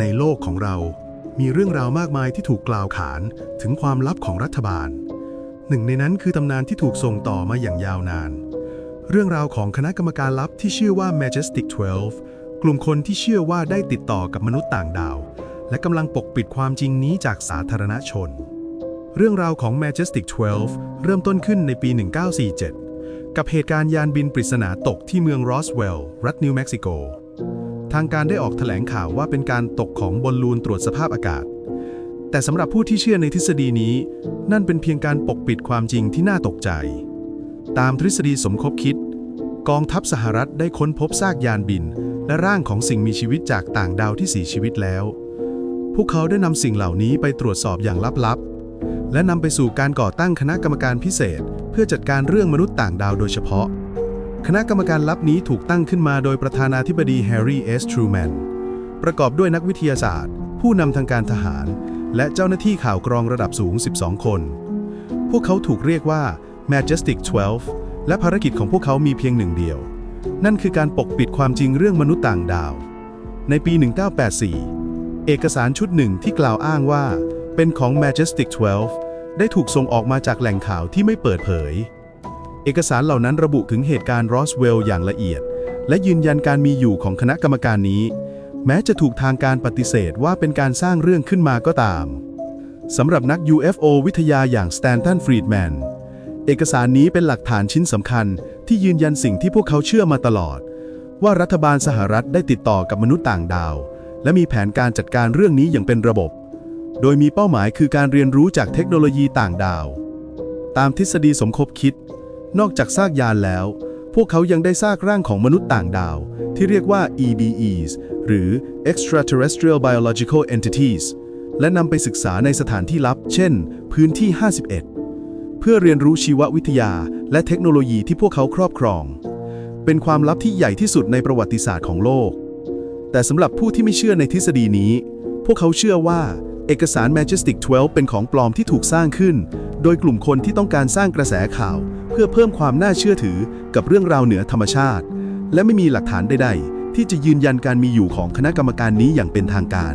ในโลกของเรามีเรื่องราวมากมายที่ถูกกล่าวขานถึงความลับของรัฐบาล หนึ่งในนั้นคือตำนานที่ถูกส่งต่อมาอย่างยาวนาน เรื่องราวของคณะกรรมการลับที่ชื่อว่า Majestic 12 กลุ่มคนที่เชื่อว่าได้ติดต่อกับมนุษย์ต่างดาว และกำลังปกปิดความจริงนี้จากสาธารณชน เรื่องราวของ Majestic 12 เริ่มต้นขึ้นในปี 1947 กับเหตุการณ์ยานบินปริศนาตกที่เมืองรอสเวลล์รัฐนิวเม็กซิโก ทางการได้ออกแถลงข่าวว่าเป็นการตกของบอลลูนตรวจสภาพอากาศ แต่สำหรับผู้ที่เชื่อในทฤษฎีนี้ นั่นเป็นเพียงการปกปิดความจริงที่น่าตกใจ ตามทฤษฎีสมคบคิด กองทัพสหรัฐได้ค้นพบซากยานบิน และร่างของสิ่งมีชีวิตจากต่างดาวที่เสียชีวิตแล้ว พวกเขาได้นำสิ่งเหล่านี้ไปตรวจสอบอย่างลับๆ และนำไปสู่การก่อตั้งคณะกรรมการพิเศษ เพื่อจัดการเรื่องมนุษย์ต่างดาวโดยเฉพาะ คณะกรรมการลับนี้ถูกตั้งขึ้นมาโดยประธานาธิบดีแฮร์รี่เอสทรูแมนประกอบด้วยนักวิทยาศาสตร์ ผู้นำทางการทหาร และเจ้าหน้าที่ข่าวกรองระดับสูง 12 คน พวกเขาถูกเรียกว่า Majestic 12 และภารกิจของพวกเขามีเพียงหนึ่งเดียว นั่นคือการปกปิดความจริงเรื่องมนุษย์ต่างดาว ในปี 1984 เอกสารชุดหนึ่งที่กล่าวอ้างว่า เป็นของ Majestic 12 ได้ถูกส่งออกมาจากแหล่งข่าวที่ไม่เปิดเผย เอกสารเหล่านั้นระบุถึงเหตุการณ์รอสเวลล์อย่างละเอียด และยืนยันการมีอยู่ของคณะกรรมการนี้ แม้จะถูกทางการปฏิเสธว่าเป็นการสร้างเรื่องขึ้นมาก็ตามสำหรับนัก UFO วิทยาอย่างสแตนตันฟรีดแมนเอกสารนี้เป็นหลักฐานชิ้นสำคัญที่ยืนยันสิ่งที่พวกเขาเชื่อมาตลอด ว่ารัฐบาลสหรัฐได้ติดต่อกับมนุษย์ต่างดาว และมีแผนการจัดการเรื่องนี้อย่างเป็นระบบ โดยมีเป้าหมายคือการเรียนรู้จากเทคโนโลยีต่างดาว ตามทฤษฎีสมคบคิด นอกจากซากยานแล้ว พวกเขายังได้ซากร่างของมนุษย์ต่างดาว ที่เรียกว่า EBEs หรือ Extraterrestrial Biological Entities และนำไปศึกษาในสถานที่ลับ เช่น พื้นที่ 51 เพื่อเรียนรู้ชีววิทยาและเทคโนโลยีที่พวกเขาครอบครอง เป็นความลับที่ใหญ่ที่สุดในประวัติศาสตร์ของโลก แต่สำหรับผู้ที่ไม่เชื่อในทฤษฎีนี้ พวกเขาเชื่อว่าเอกสาร Majestic 12 เป็นของปลอมที่ถูกสร้างขึ้น โดยกลุ่มคนที่ต้องการสร้างกระแสข่าว เพื่อเพิ่มความน่าเชื่อถือกับเรื่องราวเหนือธรรมชาติ และไม่มีหลักฐานใดๆ ที่จะยืนยันการมีอยู่ของคณะกรรมการนี้อย่างเป็นทางการ